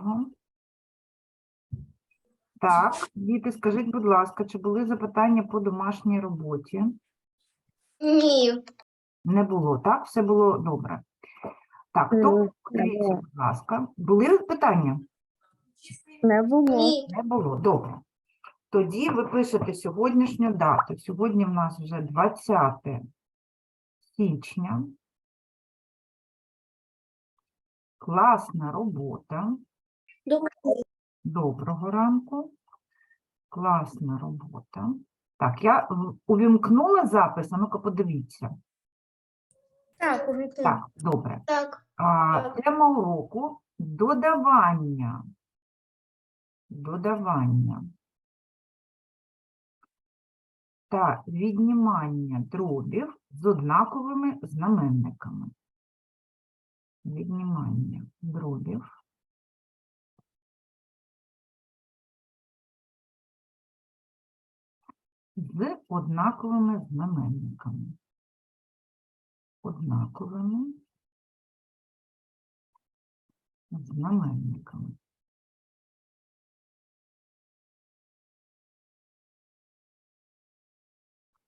іншого. Так, діти, скажіть, будь ласка, чи були запитання по домашній роботі? Ні. Не було, так? Все було добре. Так, хто М, подивіться, будь ласка. Були питання? Не було. Не було. Добре. Тоді ви пишете сьогоднішню дату. Сьогодні в нас вже 20 січня. Класна робота. Доброго ранку. Класна робота. Так, я увімкнула запис, а ну-ка подивіться. Так, увімкнув. Так, добре. Так. А, тема уроку додавання. Додавання. Та віднімання дробів з однаковими знаменниками. Віднімання дробів. З однаковими знаменниками. Однаковими знаменниками.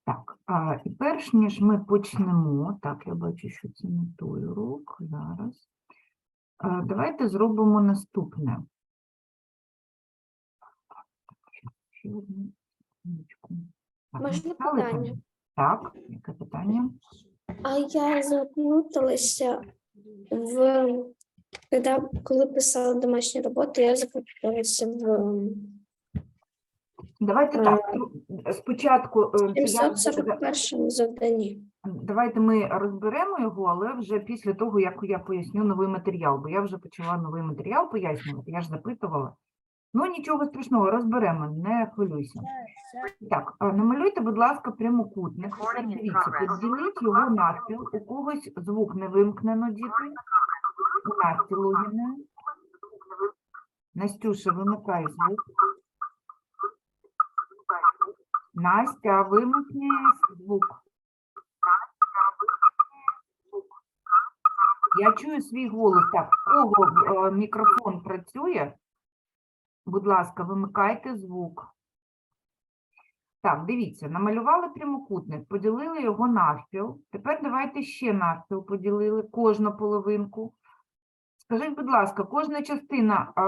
Так, а, і перш ніж ми почнемо, так, я бачу, що це не той урок, зараз. А, давайте зробимо наступне. Ще одну. Так, Можна написали питання? Так, яке питання? А я заплуталася в коли, коли писала домашні роботи, я заплуталася в Давайте Е, так, ну, спочатку е, я за- 741 завданні. Давайте ми розберемо його, але вже після того, як я поясню новий матеріал, бо я вже почала новий матеріал пояснювати, я ж запитувала. Ну, нічого страшного, розберемо, не хвилюйся. Так, намалюйте, будь ласка, прямокутник. Дивіться, поділіть його навпіл. У когось звук не вимкнено, діти. У Насті Логіної. Настюша, вимикай звук. Настя, вимкни звук. Я чую свій голос. Так, кого е, мікрофон працює? Будь ласка, вимикайте звук. Так, дивіться, намалювали прямокутник, поділили його навпіл. Тепер давайте ще навпіл поділили кожну половинку. Скажіть, будь ласка, кожна частина, а,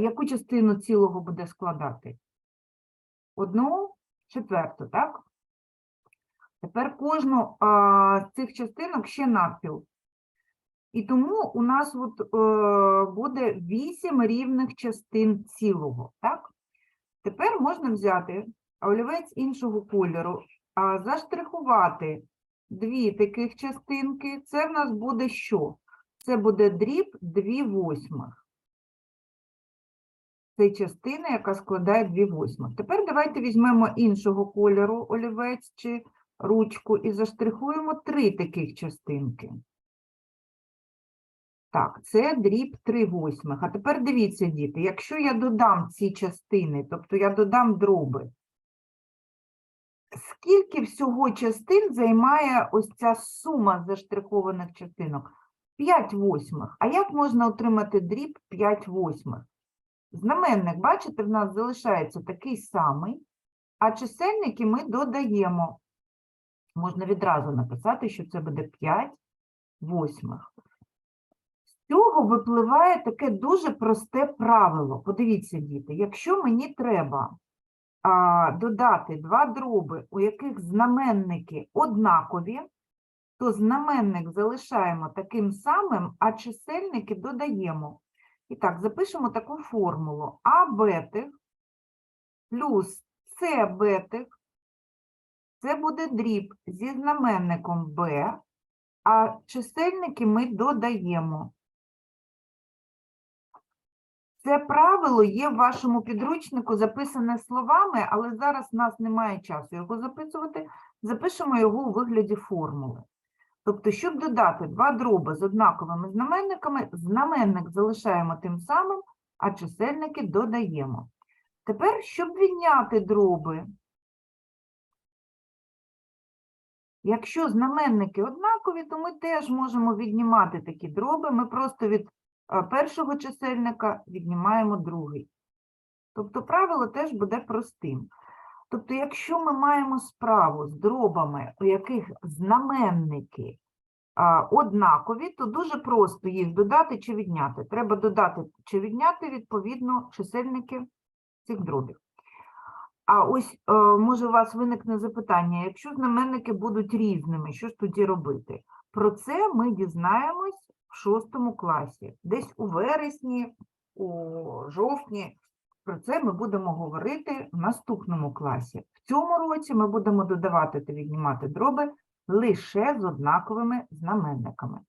яку частину цілого буде складати? Одну четверту, так? Тепер кожну з цих частинок ще навпіл. І тому у нас от, е, буде 8 рівних частин цілого. Так? Тепер можна взяти олівець іншого кольору, а заштрихувати дві таких частинки. Це в нас буде що? Це буде дріб 2 восьмих. Це частина, яка складає 2 восьмих. Тепер давайте візьмемо іншого кольору олівець чи ручку і заштрихуємо три таких частинки. Так, це дріб 3 восьмих. А тепер дивіться, діти, якщо я додам ці частини, тобто я додам дроби, скільки всього частин займає ось ця сума заштрихованих частинок? 5 восьмих. А як можна отримати дріб 5 восьмих? Знаменник, бачите, в нас залишається такий самий, а чисельники ми додаємо. Можна відразу написати, що це буде 5 восьмих. Цього випливає таке дуже просте правило. Подивіться, діти, якщо мені треба а, додати два дроби, у яких знаменники однакові, то знаменник залишаємо таким самим, а чисельники додаємо. І так, запишемо таку формулу. А бетих плюс С бетих це буде дріб зі знаменником b, а чисельники ми додаємо. Це правило є в вашому підручнику записане словами, але зараз в нас немає часу його записувати. Запишемо його у вигляді формули. Тобто, щоб додати два дроби з однаковими знаменниками, знаменник залишаємо тим самим, а чисельники додаємо. Тепер, щоб відняти дроби, якщо знаменники однакові, то ми теж можемо віднімати такі дроби. Ми просто від першого чисельника, віднімаємо другий. Тобто правило теж буде простим. Тобто, якщо ми маємо справу з дробами, у яких знаменники однакові, то дуже просто їх додати чи відняти. Треба додати чи відняти відповідно чисельники цих дробів. А ось е, може у вас виникне запитання, якщо знаменники будуть різними, що ж тоді робити? Про це ми дізнаємось в шостому класі, десь у вересні, у жовтні. Про це ми будемо говорити в наступному класі. В цьому році ми будемо додавати та віднімати дроби лише з однаковими знаменниками.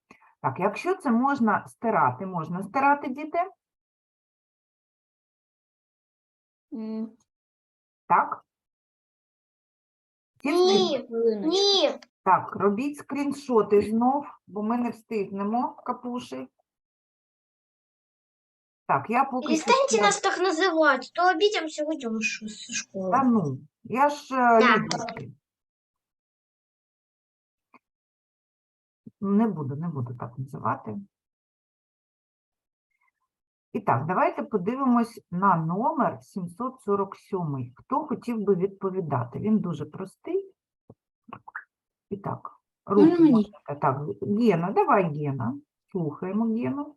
Так, якщо це можна стирати, можна стирати, діти? Так? Встигли? Ні. Так, робіть скріншоти знов, бо ми не встигнемо, капуші. Так, я поки Перестаньте нас так называть, то обидимся, уйдем из ш- с. Та ну, я ж е, Так. любитель. Не буду, не буду так називати. І так, давайте подивимось на номер 747. Хто хотів би відповідати? Він дуже простий. І так, руку мені? Так, Гена, давай, Гена. Слухаємо Гену.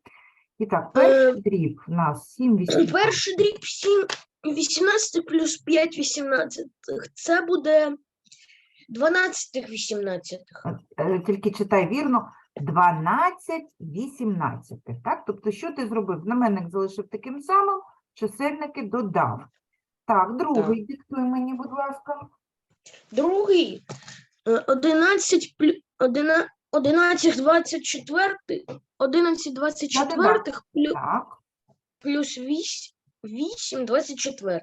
І так, перший дріб у нас 7 18. Перший дріб 7, 18 плюс 5 18. Це буде 12 18. Е, тільки читай вірно, 12 18, так? Тобто, що ти зробив? Знаменник залишив таким самим, чисельники додав. Так, другий диктуй мені, будь ласка. Другий е, 11 плюс 11 24 11 24 плюс, Так, плюс 8 8 24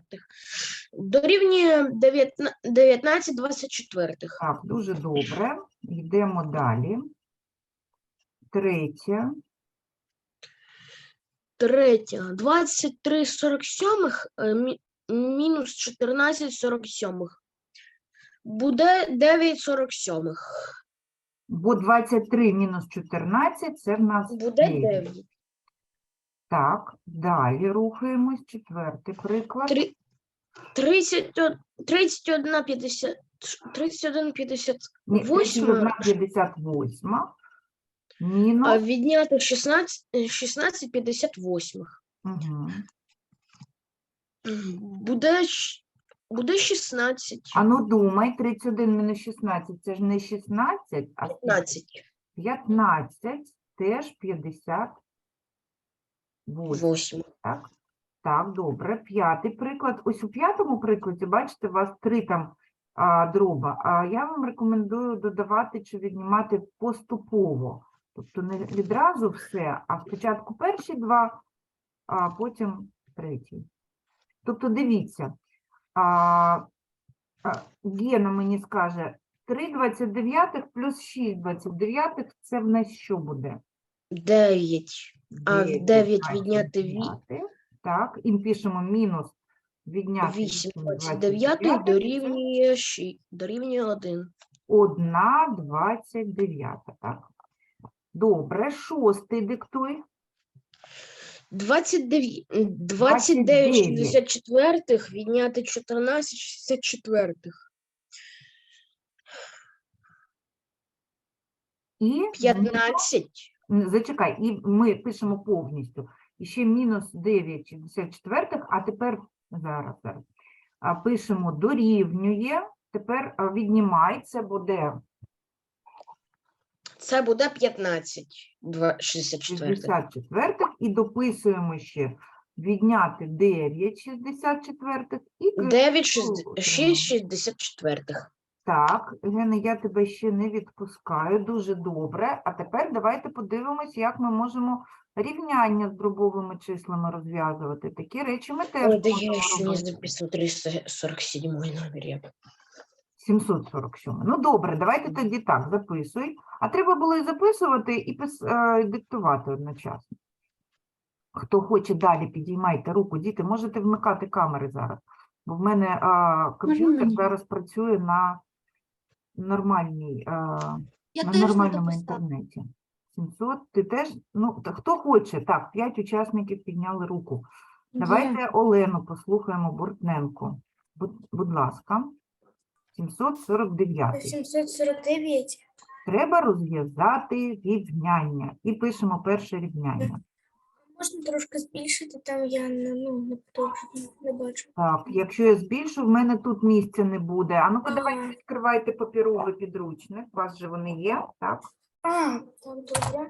дорівнює 19 19 24. так, дуже добре. Йдемо далі. Третє. Третє. 23 47 е, мі- мінус 14 47. Буде 9 47. Бо 23 мінус 14 це в нас Буде 9. 9. Так, далі рухаємось. Четвертий приклад. Три- 30, 31 50 31 50 Ні, восьма. 58. Мінус. а відняти 16 е, 16 58. Угу. Буде щ- буде 16 А ну думай, 31 мінус 16 це ж не 16, а скільки? 15 15 теж 58. 8. Так? так, добре. П'ятий приклад. Ось у п'ятому прикладі, бачите, у вас три там а, дроба. А я вам рекомендую додавати чи віднімати поступово. Тобто не відразу все, а спочатку перші два, а потім третій. Тобто дивіться, а, Гена мені скаже, 3 29 плюс 6 29 це в нас що буде? 9. А в 9 9 відняти ві- 29. Так, і пишемо мінус відняти 8 вісім 29 29, дорівнює 6, дорівнює 1. Одна 29, так. Добре, шостий диктуй. 29, 29 29. 64 відняти 14 64. І 15. Зачекай, і ми пишемо повністю. І ще мінус 9 64, а тепер зараз, зараз. Пишемо дорівнює. Тепер віднімай, це буде Це буде 15 два- 64. 64 і дописуємо ще відняти 9 64 і 9 отримаємо. 6 64. Так, Гена, я тебе ще не відпускаю. Дуже добре. А тепер давайте подивимось, як ми можемо рівняння з дробовими числами розв'язувати. Такі речі ми теж Ой, да я еще не записал 347 номер. Я. 747. Ну добре, давайте тоді так, записуй. А треба було і записувати, і пис... е, диктувати одночасно. Хто хоче далі, підіймайте руку. Діти, можете вмикати камери зараз. Бо в мене а, комп'ютер зараз працює на нормальній, а, Я на теж не нормальному дописала. інтернеті. 700, ти теж, ну, та хто хоче? Так, 5 учасників підняли руку. Давайте Олену послухаємо Бортненко. Будь, будь ласка. 749. 749. Треба розв'язати рівняння. І пишемо перше рівняння. Можна трошки збільшити, там я не, ну, не, не бачу. Так, якщо я збільшу, в мене тут місця не буде. А ну-ка, давайте відкривайте папіровий підручник. У вас же вони є, так? А, там добре.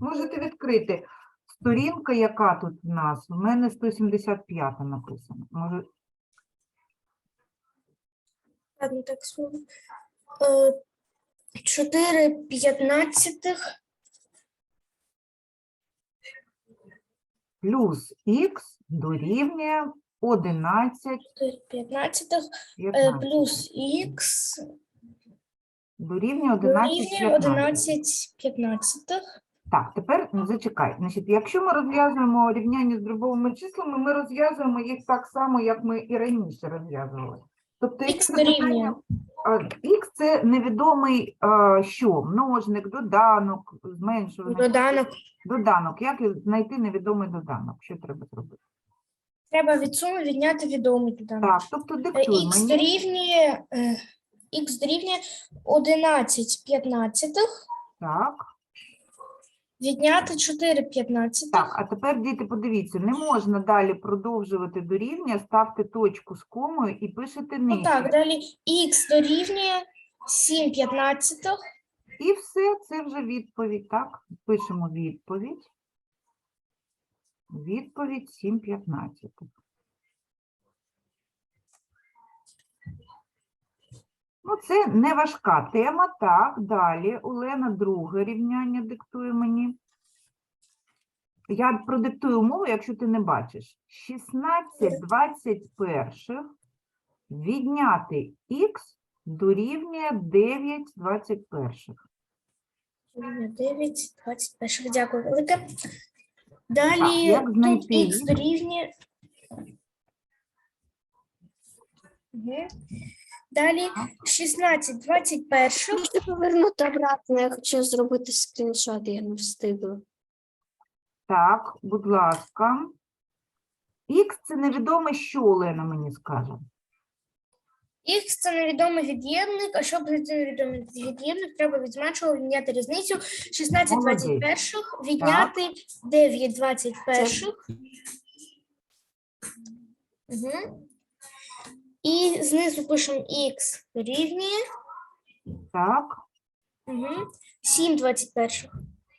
Можете відкрити. Сторінка, яка тут в нас? У мене 175 написано. Може, Ладно, так слово. Е, 4 п'ятнадцятих плюс х дорівнює 11 4 п'ятнадцятих е, 15. плюс х Дорівнює 11 дорівнює 15. 11 п'ятнадцятих. Так, тепер ну, зачекай. Значить, якщо ми розв'язуємо рівняння з дробовими числами, ми розв'язуємо їх так само, як ми і раніше розв'язували. Тобто, Х якщо дорівнює. Х – це невідомий а, що? Множник, доданок, зменшуваний. Доданок. Доданок. Як знайти невідомий доданок? Що треба зробити? Треба від суми відняти відомий доданок. Так, тобто диктуй Х мені. дорівнює, е, х дорівнює 11 п'ятнадцятих, Так, відняти 4 п'ятнадцятих. так, а тепер, діти, подивіться, не можна далі продовжувати до рівня, ставте точку з комою і пишете Ну нижче. так, далі х дорівнює 7 п'ятнадцятих. І все, це вже відповідь, так? Пишемо відповідь. Відповідь 7.15. Ну, це не важка тема. Так, далі. Олена, друге рівняння диктує мені. Я продиктую умову, якщо ти не бачиш. 16 21 відняти х дорівнює 9 21. 9, 21. Дякую велике. Далі як тут знайти? х дорівнює. Мгм. Далі 16, 21. Можете повернути обратно, я хочу зробити скріншот, я не встигла. Так, будь ласка. Х це невідоме, що Олена мені скаже. Х це невідомий від'ємник, а щоб знайти невідомий від'ємник, треба від зменшого відняти різницю 16 Молодець. 21, відняти 9 21. Угу. І знизу пишемо х дорівнює Так, угу. 7 21.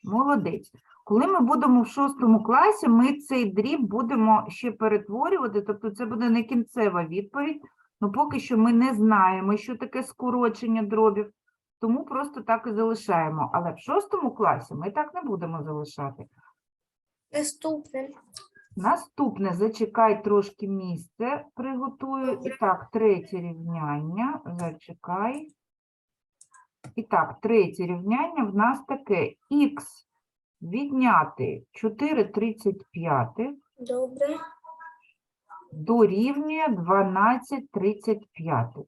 молодець. Коли ми будемо в шостому класі, ми цей дріб будемо ще перетворювати, тобто це буде не кінцева відповідь. Ну, поки що ми не знаємо, що таке скорочення дробів, тому просто так і залишаємо. Але в шостому класі ми так не будемо залишати. Наступне. Наступне, зачекай трошки місце, приготую. І так, третє рівняння, зачекай. І так, третє рівняння в нас таке. Х відняти 4,35 Добре. дорівнює 12,35.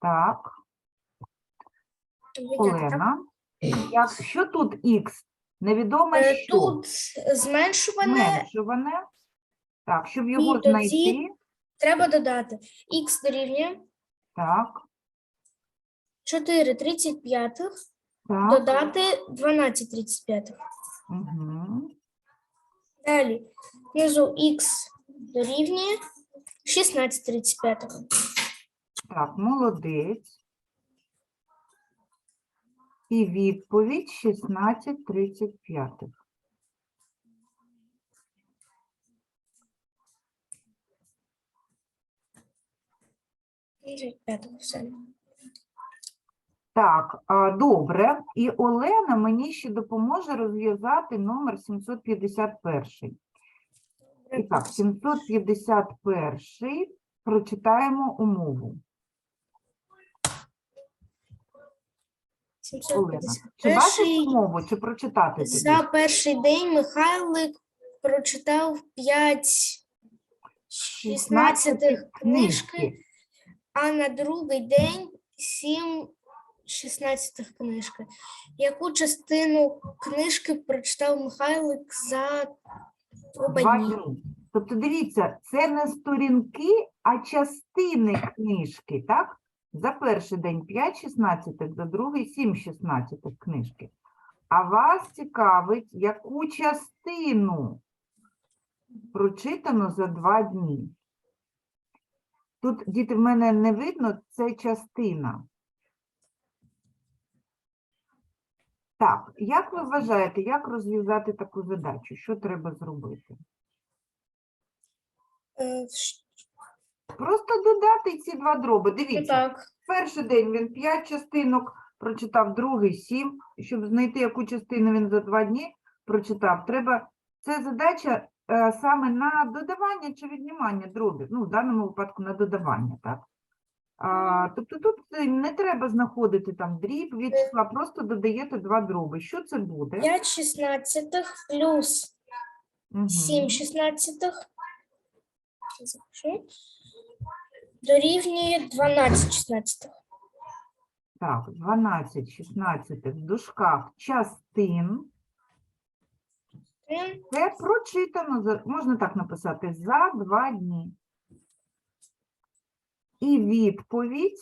Так, Олена. Як, що тут х? Невідоме Е, що? Тут зменшуване Зменшуване. Так, щоб його тоді знайти. треба додати. Х дорівнює Так, 4 35, так. додати 12 35. Угу. Далі внизу х дорівнює 16 35. Так, молодець. І відповідь 16,35. Все. Так, добре. І Олена мені ще допоможе розв'язати номер 751. І так, 751 прочитаємо умову. Олена, чи бачиш 751 умову, чи прочитати тобі? За перший день Михайлик прочитав 5 16 книжки, а на другий день 7 16 книжки. Яку частину книжки прочитав Михайлик за оба Два дні? дні. Тобто, дивіться, це не сторінки, а частини книжки, так? За перший день 5 шістнадцятих, за другий 7 шістнадцятих книжки. А вас цікавить, яку частину прочитано за два дні. Тут, діти, в мене не видно, це частина. Так, як ви вважаєте, як розв'язати таку задачу? Що треба зробити? Просто додати ці два дроби. Дивіться, Так, перший день він 5 частинок прочитав, другий 7. Щоб знайти, яку частину він за два дні прочитав, треба. Це задача е, саме на додавання чи віднімання дробів. Ну, в даному випадку на додавання, так? А, тобто тут не треба знаходити там дріб від числа, просто додаєте два дроби. Що це буде? 5 16 плюс Мгм. 7 16 запишу, дорівнює 12 16. Так, 12, 16 в дужках частин. Це прочитано, за, можна так написати, за два дні. І відповідь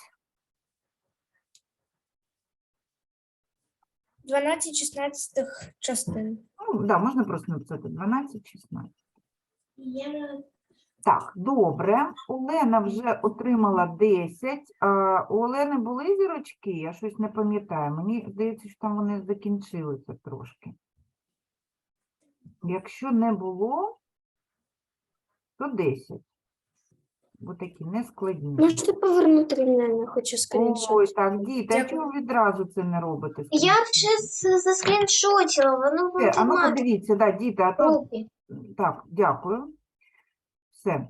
12 16 частин. Ну, да, можна просто написати 12, 16. Так, добре. Олена вже отримала 10. А, у Олени були зірочки? Я щось не пам'ятаю. Мені здається, що там вони закінчилися трошки. Якщо не було, то 10. Бо такі нескладні. Можете повернути рівняння, хочу скріншот. Ой, так, діти, а чого відразу це не робите? Я вже з- заскріншотила, воно Все, а ну подивіться, да, діти, а то Так, дякую. Все.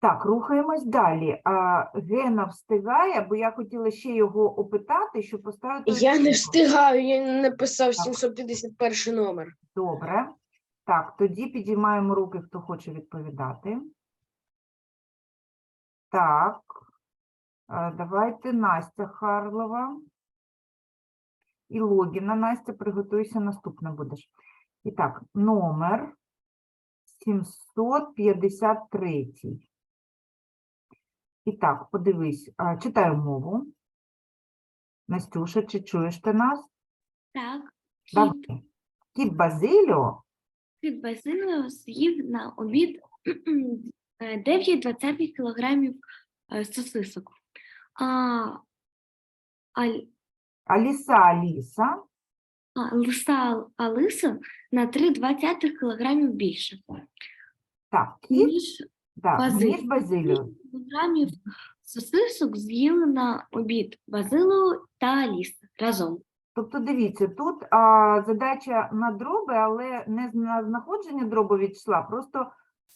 Так, рухаємось далі. А, Гена встигає, бо я хотіла ще його опитати, щоб поставити. Я не встигаю, я не написав 751 номер. Добре. Так, тоді підіймаємо руки, хто хоче відповідати. Так, а, давайте Настя Харлова. І Логіна. Настя, приготуйся, наступна будеш. І так, номер 753. І так, подивись, читаю мову. Настюша, чи чуєш ти нас? Так, кіт, Давай. Кіт Базиліо кіт Базиліо з'їв на обід е, 9 20 кілограмів е, сосисок. А, а, Аліса Аліса лиса Алиса на 3 20 кілограмів більше. Так, кіт, Ніж так, Базиліо. ніж Базиліо. кілограмів сосисок з'їли на обід Базиліо та Аліса разом. Тобто, дивіться, тут а, задача на дроби, але не з- на знаходження дробу від числа, просто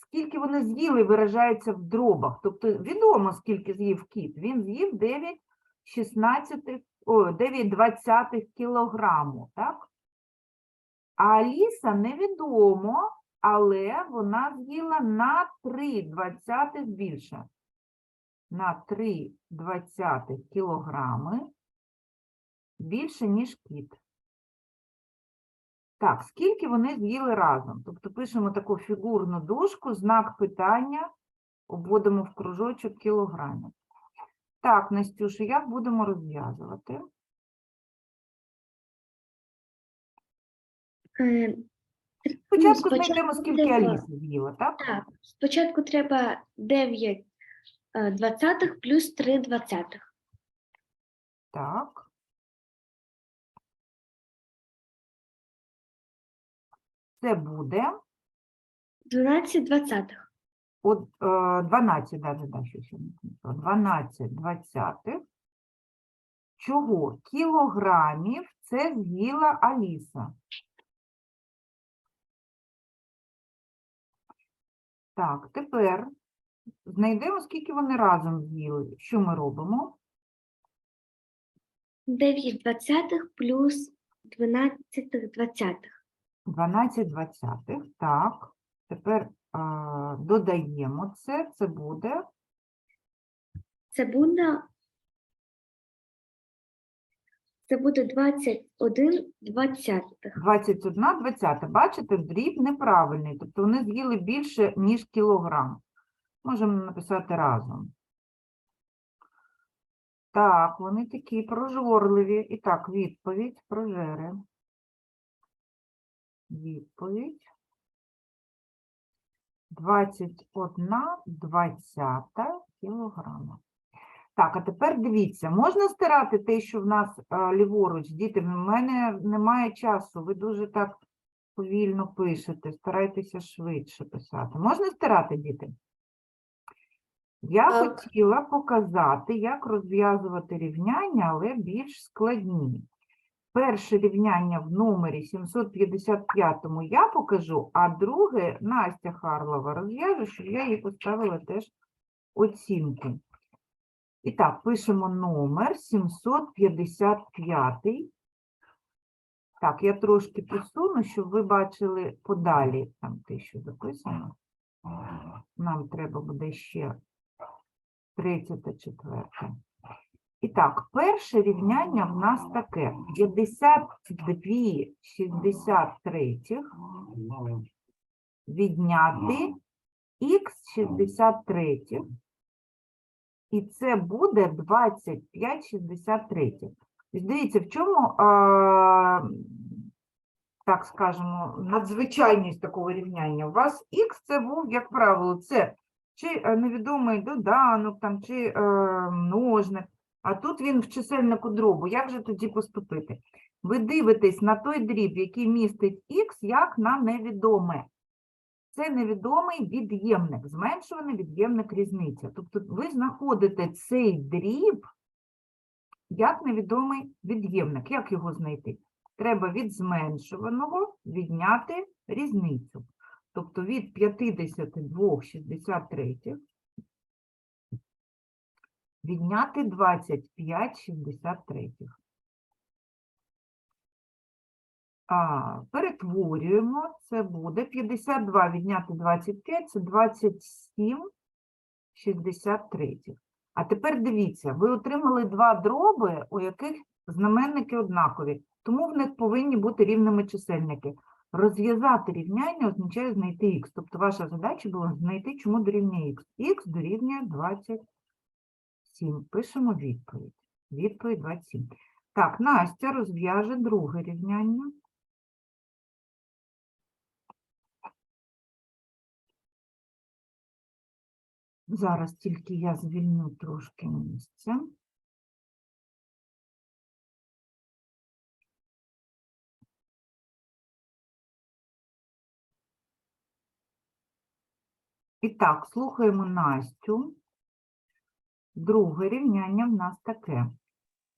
скільки вони з'їли, виражається в дробах. Тобто відомо, скільки з'їв кіт. Він з'їв 9 16, о, 9 20 кілограму, так? А Аліса невідомо, але вона з'їла на 3 двадцятих більше. На 3 двадцятих кілограми більше, ніж кіт. Так, скільки вони з'їли разом? Тобто пишемо таку фігурну дужку, знак питання, обводимо в кружочок кілограмів. Так, Настюша, як будемо розв'язувати? Е, Спочатку спочатку знайдемо, скільки треба- Аліса з'їла, так? Так, спочатку треба 9 е, двадцятих плюс 3 двадцятих. Так. Це буде 12 двадцятих. От, е, 12, да, да, да, щось я не 12 двадцятих. Чого? Кілограмів це з'їла Аліса. Так, тепер знайдемо, скільки вони разом з'їли. Що ми робимо? 9 двадцятих плюс 12 двадцятих. 12 двадцятих. Так. Тепер додаємо це. Це буде Це буде Це буде 21 двадцятих. 21 20. Бачите, дріб неправильний, тобто вони з'їли більше, ніж кілограм. Можемо написати разом. Так, вони такі прожорливі. І так, відповідь прожери. Відповідь. 21 двадцята кілограма. Так, а тепер дивіться, можна стирати те, що в нас е, ліворуч? Діти, в мене немає часу, ви дуже так повільно пишете, старайтеся швидше писати. Можна стирати, діти? Я Так. хотіла показати, як розв'язувати рівняння, але більш складні. Перше рівняння в номері 755 я покажу, а друге Настя Харлова розв'яже, щоб я їй поставила теж оцінки. І так, пишемо номер 755. Так, я трошки посуну, щоб ви бачили подалі там те, що записано. Нам треба буде ще третє та четверте. І так, перше рівняння в нас таке: 52 63 відняти х 63. І це буде 25 63. Тобто Дивіться, в чому, а, так скажемо, надзвичайність такого рівняння. У вас х це був, як правило, це чи е, невідомий доданок, там, чи е, множник, а тут він в чисельнику дробу. Як же тоді поступити? Ви дивитесь на той дріб, який містить х, як на невідоме. Це невідомий від'ємник, зменшуваний від'ємник різниця. Тобто ви знаходите цей дріб як невідомий від'ємник. Як його знайти? Треба від зменшуваного відняти різницю. Тобто від 52 63 відняти 25 63. А, перетворюємо, це буде 52 відняти 25, це 27 63. А тепер дивіться, ви отримали два дроби, у яких знаменники однакові, тому в них повинні бути рівними чисельники. Розв'язати рівняння означає знайти х. Тобто ваша задача була знайти, чому дорівнює х. Х дорівнює 27. Пишемо відповідь. Відповідь 27. Так, Настя розв'яже друге рівняння. Зараз тільки я звільню трошки місця. І так, слухаємо Настю. Друге рівняння в нас таке.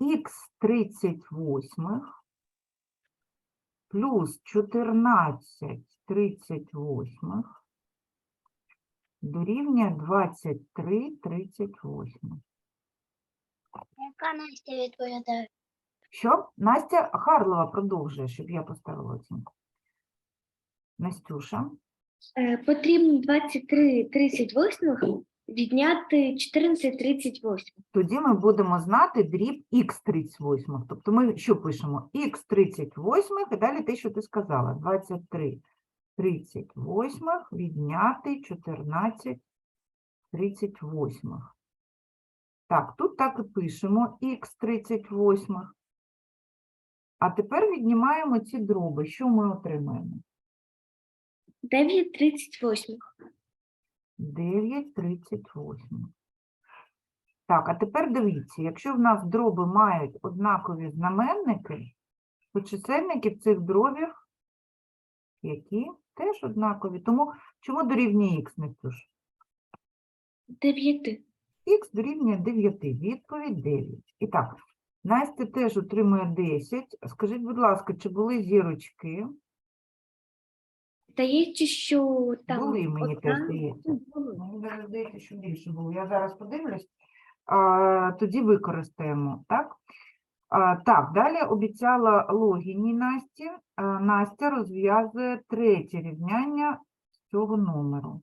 Х 38 плюс 14 38 дорівнює 23 38. Яка Настя відповідає? Що? Настя Харлова продовжує, щоб я поставила оцінку. Настюша. Е, Потрібно 23 38 відняти 14 38. Тоді ми будемо знати дріб х 38. Тобто ми що пишемо? х 38 і далі те, що ти сказала. 23 38 відняти 14 38. Так, тут так і пишемо х 38. А тепер віднімаємо ці дроби. Що ми отримаємо? 9 38. 9,38. Так, а тепер дивіться, якщо в нас дроби мають однакові знаменники, то чисельники в цих дробів які теж однакові. Тому чому дорівнює х, Настюш? 9. Х дорівнює 9. Відповідь 9. І так, Настя теж отримує 10. Скажіть, будь ласка, чи були зірочки? Здається, що там Були, мені теж здається. Мені здається, що більше було. Я зараз подивлюсь, а, тоді використаємо, так? А, так, далі обіцяла логіні Насті. А, Настя розв'язує третє рівняння з цього номеру.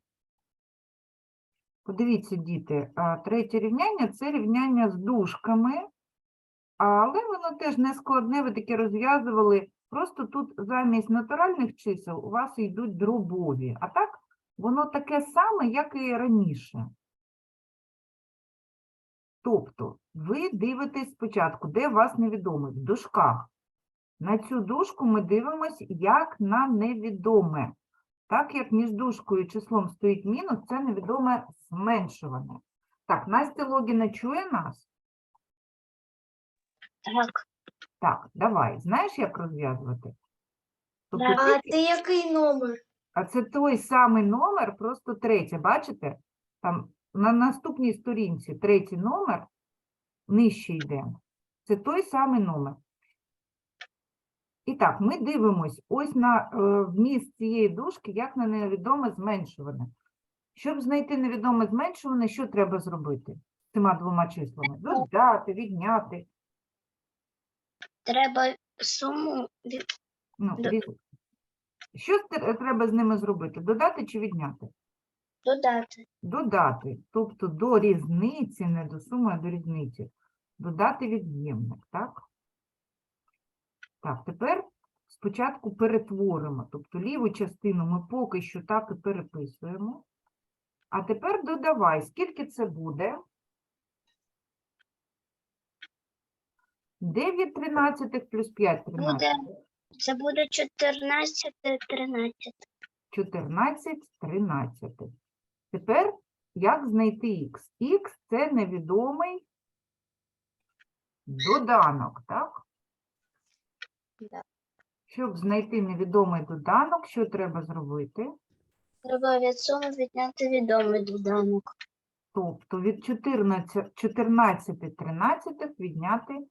Подивіться, діти, а, третє рівняння – це рівняння з дужками Але воно теж не складне, ви таке розв'язували. Просто тут замість натуральних чисел у вас йдуть дробові. А так воно таке саме, як і раніше. Тобто ви дивитесь спочатку, де вас невідомий, в дужках. На цю дужку ми дивимось як на невідоме. Так як між дужкою і числом стоїть мінус, це невідоме зменшуване. Так, Настя Логіна чує нас? Так. Так, давай. Знаєш, як розв'язувати? Тобто Да. тільки- який номер? А це той самий номер, просто третє. Бачите? Там на наступній сторінці третій номер нижче йде. Це той самий номер. І так, ми дивимось ось на е, вміст цієї дужки, як на невідоме зменшуване. Щоб знайти невідоме зменшуване, що треба зробити з цими двома числами? Додати, відняти. Треба суму від Ну, Д- різ- Що тр- треба з ними зробити? Додати чи відняти? додати. Додати, тобто до різниці, не до суми, а до різниці. Додати від'ємник, так? Так, тепер спочатку перетворимо, тобто ліву частину ми поки що так і переписуємо. А тепер додавай, скільки це буде? 9 тринадцятих плюс 5 тринадцятих. Це буде 14, 13. 14 13. Тепер як знайти х? Х – це невідомий доданок, так? Да. Щоб знайти невідомий доданок, що треба зробити? Треба від суми відняти відомий доданок. Тобто від 14, 14 13 відняти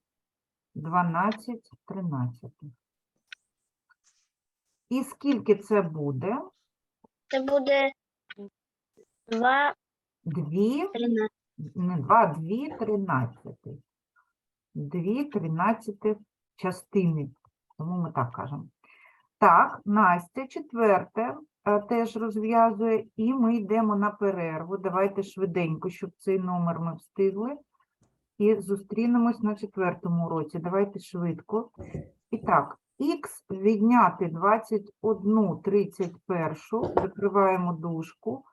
12 13. І скільки це буде? Це буде 2, 2 13. не 2, 2 тринадцяти. 2 тринадцяти частини. Тому ми так кажемо. Так, Настя, четверте, е, теж розв'язує, і ми йдемо на перерву. Давайте швиденько, щоб цей номер ми встигли. І зустрінемось на четвертому уроці. Давайте швидко. І так, х відняти 21 31, закриваємо дужку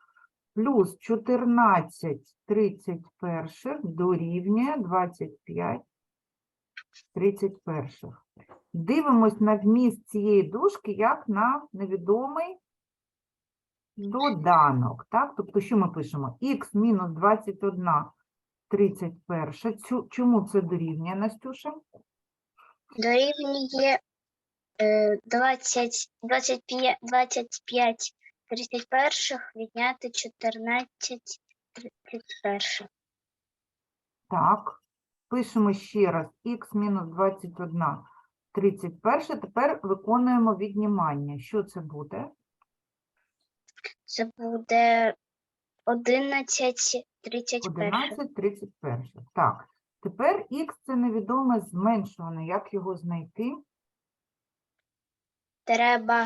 плюс 14 31 дорівнює 25 31. Дивимось на вміст цієї дужки як на невідомий доданок. Так? Тобто, що ми пишемо? х мінус 21 31. Цю- Чому це дорівнює, Настюша? Дорівнює е, 20, 25, 25 31 відняти 14 31. Так, пишемо ще раз х мінус 21 31. Тепер виконуємо віднімання. Що це буде? Це буде 11 31. 11 31. Так, тепер х це невідоме зменшуване. Як його знайти? Треба,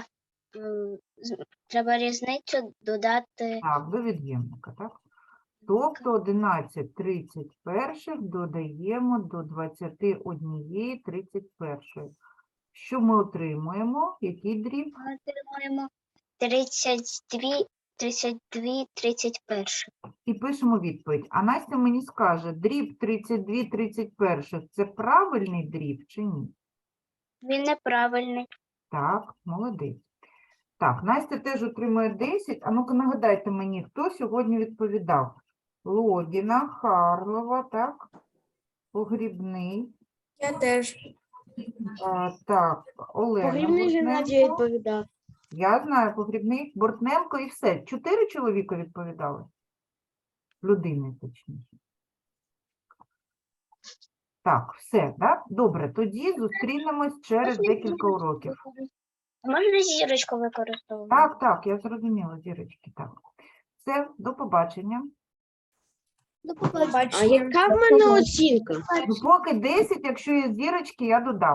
м, з- треба різницю додати. Так, до від'ємника, так? Тобто 11 31 додаємо до 21 31. Що ми отримуємо? Який дріб? Ми отримуємо 32, 32 31. І пишемо відповідь. А Настя мені скаже, дріб 32 31 – це правильний дріб чи ні? Він неправильний. Так, молодець. Так, Настя теж отримує 10. А ну-ка нагадайте мені, хто сьогодні відповідав? Логіна, Харлова, так? Погрібний. Я теж. А, так, Олена Погрібний Геннадій Бортненко. відповідав. Я знаю, погрібний Бортненко і все. Чотири чоловіка відповідали? Людини, точніше. Так, все, так? Добре, тоді зустрінемось через декілька уроків. Можна зірочку використовувати? Так, так, я зрозуміла, зірочки, так. Все, до побачення. До А яка в мене оцінка? Ну, поки 10, якщо є зірочки, я додам.